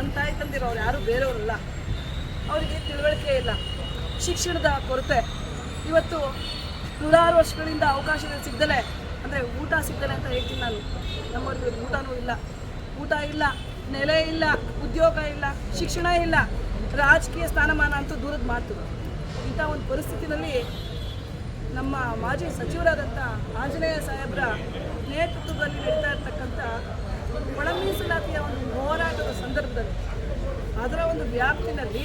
ನನ್ನ ತಾಯಿ ತಂದಿರೋ ಅವ್ರು ಯಾರೂ ಬೇರೆಯವರಲ್ಲ. ಅವರಿಗೆ ತಿಳುವಳಿಕೆ ಇಲ್ಲ. ಶಿಕ್ಷಣದ ಕೊರತೆ. ಇವತ್ತು ನೂರಾರು ವರ್ಷಗಳಿಂದ ಅವಕಾಶ ಸಿಗ್ದಲೆ, ಅಂದರೆ ಊಟ ಸಿಗ್ದಲೆ ಅಂತ ಹೇಳ್ತೀನಿ ನಾನು. ನಮ್ಮವ್ರಿಗೆ ಊಟನೂ ಇಲ್ಲ. ಊಟ ಇಲ್ಲ, ನೆಲೆ ಇಲ್ಲ, ಉದ್ಯೋಗ ಇಲ್ಲ, ಶಿಕ್ಷಣ ಇಲ್ಲ. ರಾಜಕೀಯ ಸ್ಥಾನಮಾನ ಅಂತೂ ದೂರದ ಮಾತು. ಇಂಥ ಒಂದು ಪರಿಸ್ಥಿತಿನಲ್ಲಿ ನಮ್ಮ ಮಾಜಿ ಸಚಿವರಾದಂಥ ಆಂಜನೇಯ ಸಾಹೇಬರ ನೇತೃತ್ವದಲ್ಲಿ ನಡೀತಾ ಇರ್ತಕ್ಕಂಥ ಒಳ ಮೀಸಲಾತಿಯ ಒಂದು ಸಂದರ್ಭದಲ್ಲಿ. ಅದರ ಒಂದು ವ್ಯಾಪ್ತಿನಲ್ಲಿ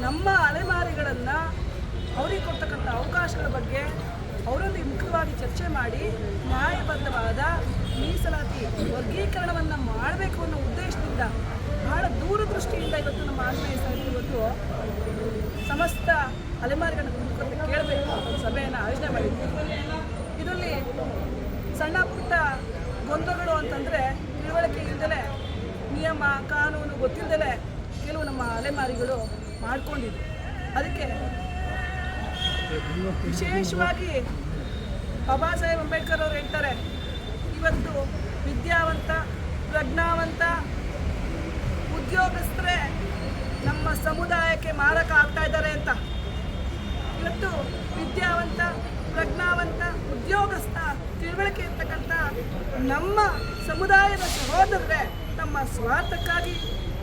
ನಮ್ಮ ಅಲೆಮಾರಿಗಳನ್ನು ಅವರಿಗೆ ಕೊಡ್ತಕ್ಕಂಥ ಅವಕಾಶಗಳ ಬಗ್ಗೆ ಅವರೊಂದಿಗೆ ಮುಖ್ಯವಾಗಿ ಚರ್ಚೆ ಮಾಡಿ ನ್ಯಾಯಬದ್ಧವಾದ ಮೀಸಲಾತಿ ವರ್ಗೀಕರಣವನ್ನು ಮಾಡಬೇಕು ಅನ್ನೋ ಉದ್ದೇಶದಿಂದ ಬಹಳ ದೂರದೃಷ್ಟಿಯಿಂದ ಇವತ್ತು ನಮ್ಮ ಆಂಜನೇಯ ಸಾಹೇಬರು ಇವತ್ತು ಸಮಸ್ತ ಅಲೆಮಾರಿಗಳನ್ನು ಕುರಿತು ಕೇಳಬೇಕು ಸಭೆಯನ್ನು ಆಯೋಜನೆ ಮಾಡಿದ್ದೀವಿ ಇದರಲ್ಲಿ ಸಣ್ಣ ಪುಟ್ಟ ಗೊಂದಲಗಳು ಅಂತಂದರೆ ತಿಳುವಳಿಕೆ ನಿಯಮ, ಕಾನೂನು ಗೊತ್ತಿಲ್ಲದೆ ಕೆಲವು ನಮ್ಮ ಅಲೆಮಾರಿಗಳು ಮಾಡ್ಕೊಂಡಿದ್ರು. ಅದಕ್ಕೆ ವಿಶೇಷವಾಗಿ ಬಾಬಾ ಸಾಹೇಬ್ ಅಂಬೇಡ್ಕರ್ ಅವರು ಹೇಳ್ತಾರೆ, ಇವತ್ತು ವಿದ್ಯಾವಂತ, ಪ್ರಜ್ಞಾವಂತ ಉದ್ಯೋಗಸ್ಥರೇ ನಮ್ಮ ಸಮುದಾಯಕ್ಕೆ ಮಾರಕ ಆಗ್ತಾ ಇದ್ದಾರೆ ಅಂತ. ಇವತ್ತು ವಿದ್ಯಾವಂತ, ಪ್ರಜ್ಞಾವಂತ ಉದ್ಯೋಗಸ್ಥ ತಿಳುವಳಿಕೆ ಇರ್ತಕ್ಕಂಥ ನಮ್ಮ ಸಮುದಾಯದ ಸಹೋದರರೇ ತಮ್ಮ ಸ್ವಾರ್ಥಕ್ಕಾಗಿ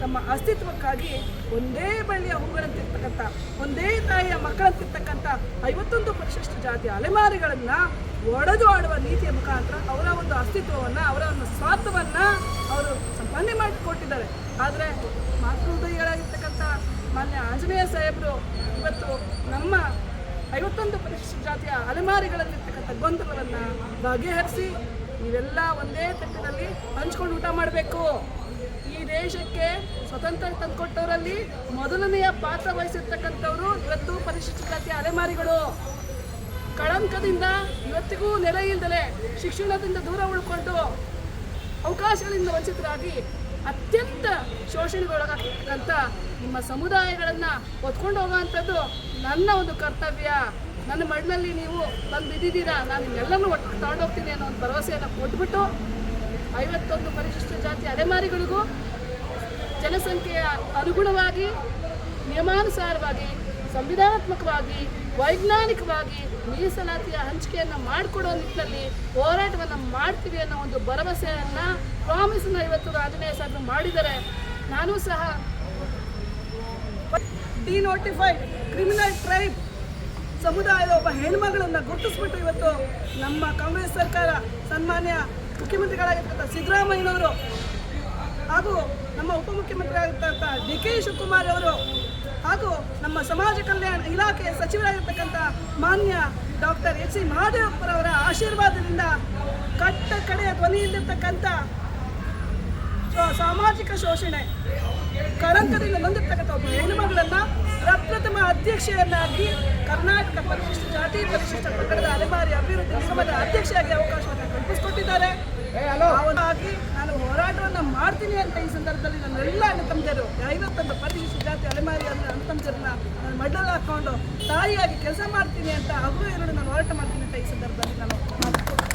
ತಮ್ಮ ಅಸ್ತಿತ್ವಕ್ಕಾಗಿ ಒಂದೇ ಬಳ್ಳಿಯ ಹೂಗಳಂತಿರ್ತಕ್ಕಂಥ, ಒಂದೇ ತಾಯಿಯ ಮಕ್ಕಳಂತಿರ್ತಕ್ಕಂಥ ಐವತ್ತೊಂದು ಪರಿಶಿಷ್ಟ ಜಾತಿಯ ಅಲೆಮಾರಿಗಳನ್ನು ಒಡೆದು ಆಡುವ ನೀತಿಯ ಮುಖಾಂತರ ಅವರ ಒಂದು ಅಸ್ತಿತ್ವವನ್ನು, ಅವರ ಒಂದು ಸ್ವಾರ್ಥವನ್ನು ಅವರು ಸಂಪಾದನೆ ಮಾಡಿಕೊಟ್ಟಿದ್ದಾರೆ. ಆದರೆ ಮಾತೃಹೃದಯಗಳಾಗಿರ್ತಕ್ಕಂಥ ಮಾನ್ಯ ಆಂಜನೇಯ ಸಾಹೇಬರು ಇವತ್ತು ನಮ್ಮ ಐವತ್ತೊಂದು ಪರಿಶಿಷ್ಟ ಜಾತಿಯ ಅಲೆಮಾರಿಗಳಲ್ಲಿರ್ತಕ್ಕಂಥ ಗೊಂದಲವನ್ನು ಬಗೆಹರಿಸಿ, ಇವೆಲ್ಲ ಒಂದೇ ತಟ್ಟಿನಲ್ಲಿ ಹಂಚ್ಕೊಂಡು ಊಟ ಮಾಡಬೇಕು. ಈ ದೇಶಕ್ಕೆ ಸ್ವತಂತ್ರ ತಂದುಕೊಟ್ಟವರಲ್ಲಿ ಮೊದಲನೆಯ ಪಾತ್ರ ವಹಿಸಿರ್ತಕ್ಕಂಥವ್ರು ಇವತ್ತು ಪರಿಶಿಷ್ಟ ಜಾತಿ ಅಲೆಮಾರಿಗಳು. ಕಳಂಕದಿಂದ ಇವತ್ತಿಗೂ ನೆಲೆ ಇಲ್ದಲೆ ಶಿಕ್ಷಣದಿಂದ ದೂರ ಉಳ್ಕೊಂಡು ಅವಕಾಶಗಳಿಂದ ವಂಚಿತರಾಗಿ ಅತ್ಯಂತ ಶೋಷಣೆಗೊಳಗಾಗ್ತಕ್ಕಂಥ ನಿಮ್ಮ ಸಮುದಾಯಗಳನ್ನು ಹೊತ್ಕೊಂಡು ಹೋಗುವಂಥದ್ದು ನನ್ನ ಒಂದು ಕರ್ತವ್ಯ. ನನ್ನ ಮಣ್ಣಲ್ಲಿ ನೀವು ಬಂದು ಬಿದ್ದಿದ್ದೀರಾ ನಾನು ಎಲ್ಲರೂ ಒಟ್ಟು ತಗೊಂಡೋಗ್ತೀನಿ ಅನ್ನೋ ಒಂದು ಭರವಸೆಯನ್ನು ಕೊಟ್ಬಿಟ್ಟು ಐವತ್ತೊಂದು ಪರಿಶಿಷ್ಟ ಜಾತಿ ಅಲೆಮಾರಿಗಳಿಗೂ ಜನಸಂಖ್ಯೆಯ ಅನುಗುಣವಾಗಿ, ನಿಯಮಾನುಸಾರವಾಗಿ, ಸಂವಿಧಾನಾತ್ಮಕವಾಗಿ, ವೈಜ್ಞಾನಿಕವಾಗಿ ಮೀಸಲಾತಿಯ ಹಂಚಿಕೆಯನ್ನು ಮಾಡಿಕೊಡೋ ನಿಟ್ಟಿನಲ್ಲಿ ಹೋರಾಟವನ್ನು ಮಾಡ್ತೀವಿ ಅನ್ನೋ ಒಂದು ಭರವಸೆಯನ್ನು ಪ್ರಾಮಿಸನ್ನ ಇವತ್ತು ಆಂಜನೇಯ ಸಾಹೇಬರು ಮಾಡಿದ್ದಾರೆ. ನಾನು ಸಹ ಡಿನೋಟಿಫೈಡ್ ಕ್ರಿಮಿನಲ್ ಟ್ರೈಬ್ ಸಮುದಾಯದ ಒಬ್ಬ ಹೆಣ್ಮಗಳನ್ನು ಗುರುತಿಸ್ಬಿಟ್ಟು ಇವತ್ತು ನಮ್ಮ ಕಾಂಗ್ರೆಸ್ ಸರ್ಕಾರ ಸನ್ಮಾನ್ಯ ಮುಖ್ಯಮಂತ್ರಿಗಳಾಗಿರ್ತಕ್ಕಂಥ ಸಿದ್ದರಾಮಯ್ಯನವರು ಹಾಗೂ ನಮ್ಮ ಉಪಮುಖ್ಯಮಂತ್ರಿ ಆಗಿರ್ತಕ್ಕಂಥ ಡಿ ಕೆ ಶಿವಕುಮಾರ್ ಅವರು ಹಾಗೂ ನಮ್ಮ ಸಮಾಜ ಕಲ್ಯಾಣ ಇಲಾಖೆ ಸಚಿವರಾಗಿರ್ತಕ್ಕಂಥ ಮಾನ್ಯ ಡಾಕ್ಟರ್ ಎಚ್ ಸಿ ಮಹಾದೇವಪ್ಪರವರ ಆಶೀರ್ವಾದದಿಂದ ಕಟ್ಟ ಕಡೆಯ ಧ್ವನಿಯಲ್ಲಿರ್ತಕ್ಕಂಥ ಸಾಮಾಜಿಕ ಶೋಷಣೆ, ಕಳಂಕದಿಂದ ಬಂದಿರತಕ್ಕಂಥ ಒಬ್ಬ ಹೆಣ್ಣುಮಗಳನ್ನ ಪ್ರಪ್ರಥಮ ಅಧ್ಯಕ್ಷೆಯನ್ನಾಗಿ ಕರ್ನಾಟಕ ಪರಿಶಿಷ್ಟ ಜಾತಿ ಪರಿಶಿಷ್ಟ ಪಂಗಡದ ಅಲೆಮಾರಿ ಅಭಿವೃದ್ಧಿ ನಿಗಮದ ಅಧ್ಯಕ್ಷೆಯಾಗಿ ಅವಕಾಶವನ್ನು ಕಲ್ಪಿಸಿಕೊಟ್ಟಿದ್ದಾರೆ. ಅವನಾಗಿ ನಾನು ಹೋರಾಟವನ್ನು ಮಾಡ್ತೀನಿ ಅಂತ ಈ ಸಂದರ್ಭದಲ್ಲಿ ನನ್ನ ಎಲ್ಲ ಅಣ್ಣ ತಮ್ಮದಿರು ಐವತ್ತೊಂದು ಪರಿಶಿಷ್ಟ ಜಾತಿ ಅಲೆಮಾರಿ ಅನ್ನ ಅಣ್ಣ ತಮ್ಮದಿರನ್ನ ನಾನು ಹಾಕೊಂಡು ತಾಯಿಯಾಗಿ ಕೆಲಸ ಮಾಡ್ತೀನಿ ಅಂತ ಅವರು ಎರಡು ನಾನು ಹೋರಾಟ ಮಾಡ್ತೀನಿ ಅಂತ ಈ ಸಂದರ್ಭದಲ್ಲಿ ನಾನು